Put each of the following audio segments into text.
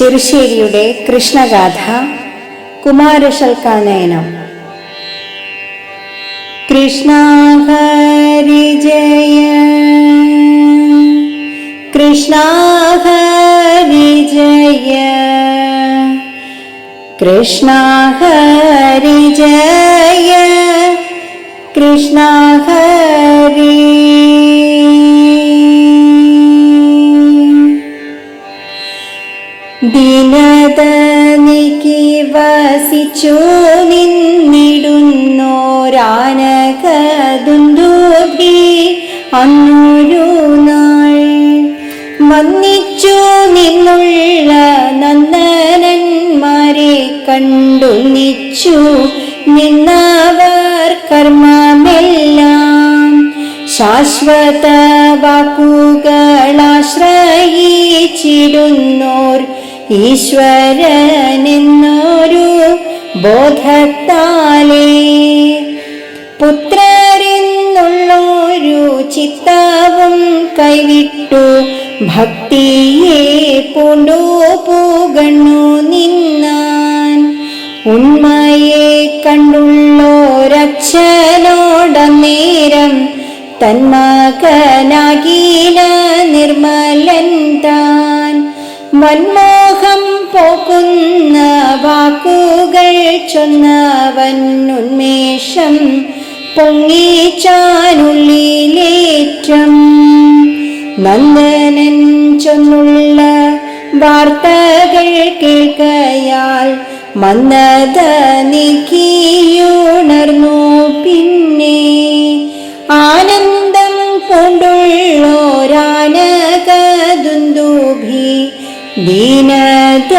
ചെറുശ്ശേരിയുടെ കൃഷ്ണഗാഥ കുമാരശൽക്കാനയനം കൃഷ്ണ ഹരി ജയ കൃഷ്ണ ഹരി ജയ കൃഷ്ണ ഹരി ജയ കൃഷ്ണ ഹരി നിന്നിടുന്നോരാനകദുന്ദുഭി അന്നൊരു നാൾ വന്നിച്ചു നിന്നുള്ള നന്ദനന്മാരെ കണ്ടുന്നിച്ചു നിന്നവർ കർമ്മമെല്ലാം. ശാശ്വത വാക്കുകളാശ്രയിച്ചിടുന്നോർ ഈശ്വരനെന്നൊരു ബോധത്താലേ. പുത്രരെന്നുള്ളൊരു ചിത്താവും കൈവിട്ടു. ഭക്തിയെ പൂണ്ടോ പൂകണ്ണു നിന്നാൻ. ഉണ്മയെ കണ്ടുള്ളോരച്ഛനോടന്നേരം തന്മകനാകീല നിർമ്മലൻ താൻ. വന്മോഹം പോക്കുന്ന വാക്കുകൾ ചൊന്നവൻ ഉന്മേഷം പൊങ്ങിച്ചാനുള്ളിലേറ്റം. നന്ദനൻ ചൊന്നുള്ള വാർത്തകൾ കേൾക്കയാൽ മന്ദത നീക്കിയുണർന്നു ദീനത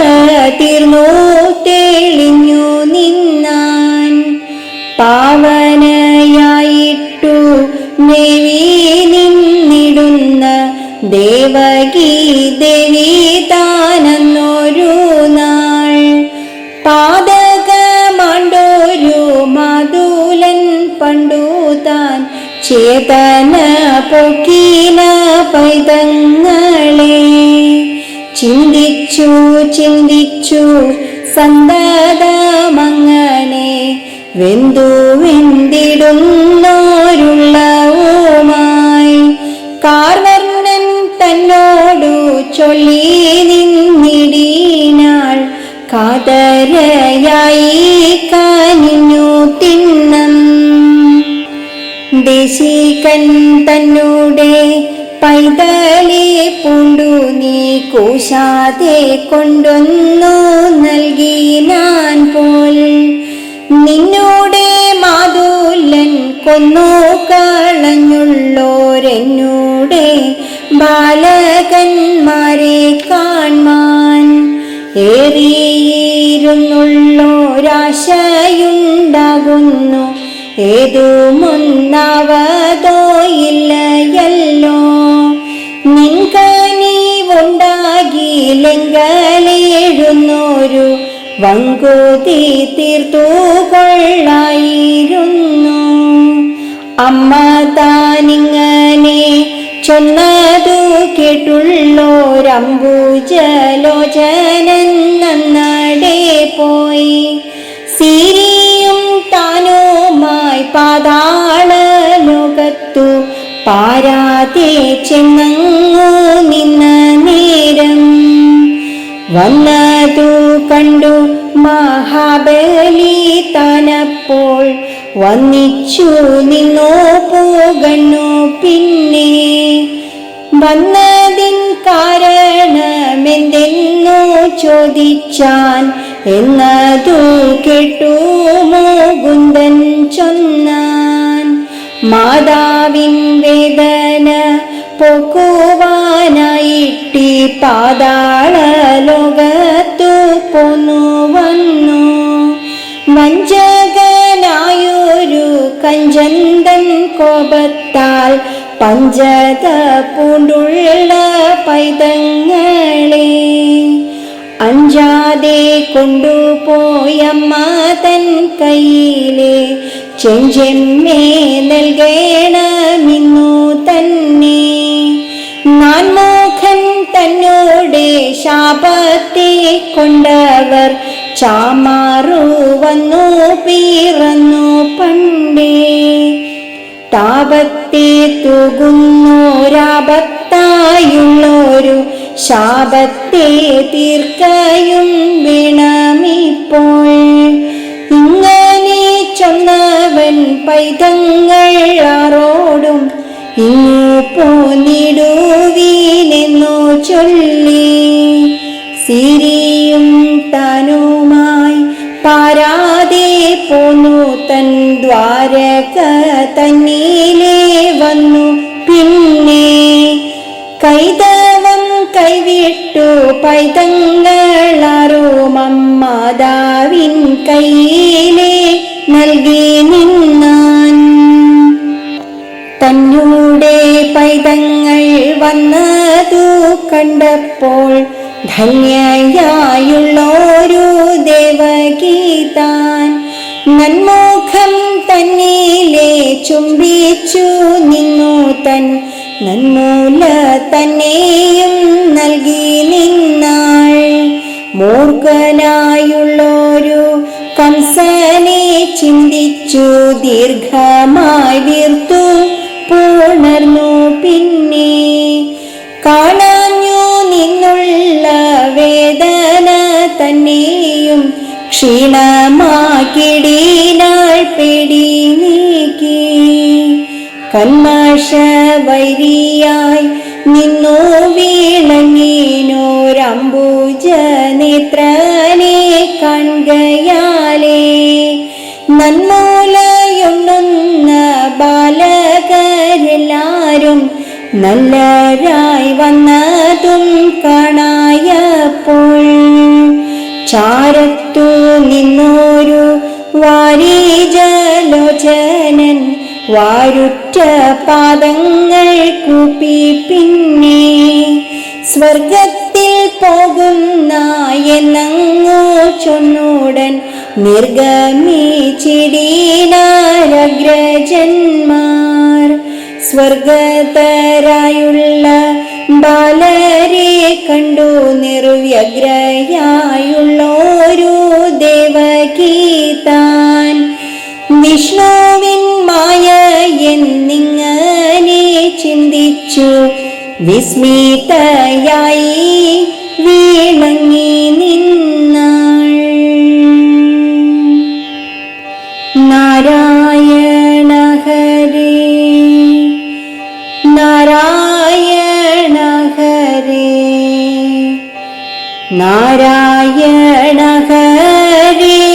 തെളിഞ്ഞു നിന്നാൻ പാവനയായിട്ടു നെവി നിന്നിടുന്ന ദേവകി ദേവി താനെന്നൊരു നാൾ. പാതകമാണ്ടൊരു മാതൂലൻ പണ്ടു താൻ ചേതന പൊക്കീന പൈതങ്ങളെ ചിന്തിച്ചു ചിന്തിച്ചു സന്തതമങ്ങനെ വെന്തു വെന്തിടുന്നോരുള്ളവുമായി. കാർവർണൻ തന്നോടു ചൊല്ലി നിന്നിടീനാൾ കാതരയായി കാനിഞ്ഞു തിണ്ണം ദേശികൻ തന്നോടെ പൈതലെ പൂണ്ടു നീ കൂശാതെ കൊണ്ടൊന്നു നൽകി ഞാൻ പോൽ. നിന്നോടെ മാതൂല്ലൻ കൊന്നു കളഞ്ഞുള്ളോരെന്നൂടെ ബാലകന്മാരെ കാൺമാൻ ഏറിയിരുന്നുള്ളോരാശയുണ്ടാകുന്നു. ഏതുമൊന്നാവതോ നിൻകനിവുണ്ടാകിലെങ്കലേഴുന്നോരു വങ്കൂതി തീർത്തു കൊള്ളായിരുന്നു. അമ്മ താനിങ്ങനെ ചൊന്നതു കേട്ടുള്ളോരംബുജലോചനൻ നന്നടെ പോയി. സിരിയും താനുമായി പാതാള ലോകത്തു പാരാതെ ചെങ്ങങ്ങു നിന്ന നേരം വന്നതു കണ്ടു മഹാബലി തനപ്പോൾ. വന്നിച്ചു നിന്നോ പോകണു പിന്നെ. വന്നതിൻ കാരണമെന്തെന്നു ചോദിച്ചാൻ എന്നതു കേട്ടു മുകുന്ദൻ ചൊന്നാൻ. മാതാവിൻ വേദന പോക്കുവാനായിട്ടി പാതാള ലോകത്തു പോന്നു വന്നു വഞ്ചകനായൊരു കഞ്ചന്തൻ കോപത്താൽ പഞ്ചത പൂണ്ടുള്ള പൈതങ്ങളെ അഞ്ചാതെ കൊണ്ടുപോയമ്മ തൻ കയ്യിലെ ചെഞ്ചെമ്മേ നൽകേണമിന്നു തന്നെ. തന്നോടെ ശാപത്തെ കൊണ്ടവർ ചാമാറു വന്നു പിറന്നു പണ്ടേ. താപത്തെ തൂകുന്നോരാപത്തായുള്ളൊരു ശാപത്തെ തീർക്കയും വിണമിപ്പോൾ. ഇങ്ങനെ ചൊന്നവൻ പൈതങ്ങൾ ആറോടും ഇങ്ങു പോന്നിടുവീനെന്നു ചൊല്ലി. പോന്നു തൻ ദ്വാരക തന്നീലേ വന്നു. പിന്നെ കൈതവം കൈവിട്ടു പൈതങ്ങളാറുമം മാതാവിൻ കയ്യിലെ നൽകി നിന്നാൻ. തന്നൂടെ പൈതങ്ങൾ വന്നതു കണ്ടപ്പോൾ ധന്യയായുള്ളോരു ദേവഗീതാൻ നന്മുഖം തന്നിലെ ചുംബിച്ചു നിന്നു തൻ. നന്മൂല തന്നെയും നൽകി നിന്നാൾ. മൂർഖനായുള്ളൊരു കംസനെ ചിന്തിച്ചു ദീർഘമായി വീർത്തു. പുണർന്നു പിന്നെ ക്ഷീണമാക്കിടീനാൾ പിടി നീക്കി. കന്മാഷ വൈരിയായി നിന്നു വീണങ്ങിനോരംബുജ നേത്രനെ കാണുകയാലേ നന്മൂലയുണ്ണുന്ന ബാലകരെല്ലാരും നല്ലരായി വന്നതും കാണായപ്പോൾ ചാരത്തു നിന്നോരു വാരീജലോചനൻ വാരുറ്റ പാദങ്ങൾ കൂപ്പി പിന്നെ സ്വർഗത്തിൽ പോകുന്ന എന്നങ്ങോ ചൊന്നൂടൻ നിർഗമിച്ചിടീനാരഗ്രജന്മാർ സ്വർഗതരായുള്ള ബാലരെ കണ്ടു നിർവ്യഗ്രയായുള്ളൊരു വിസ്മിതയായി വീണങ്ങി നിന്നാൾ. നാരായണ ഹരേ നാരായണ ഹരേ നാരായണ ഹരേ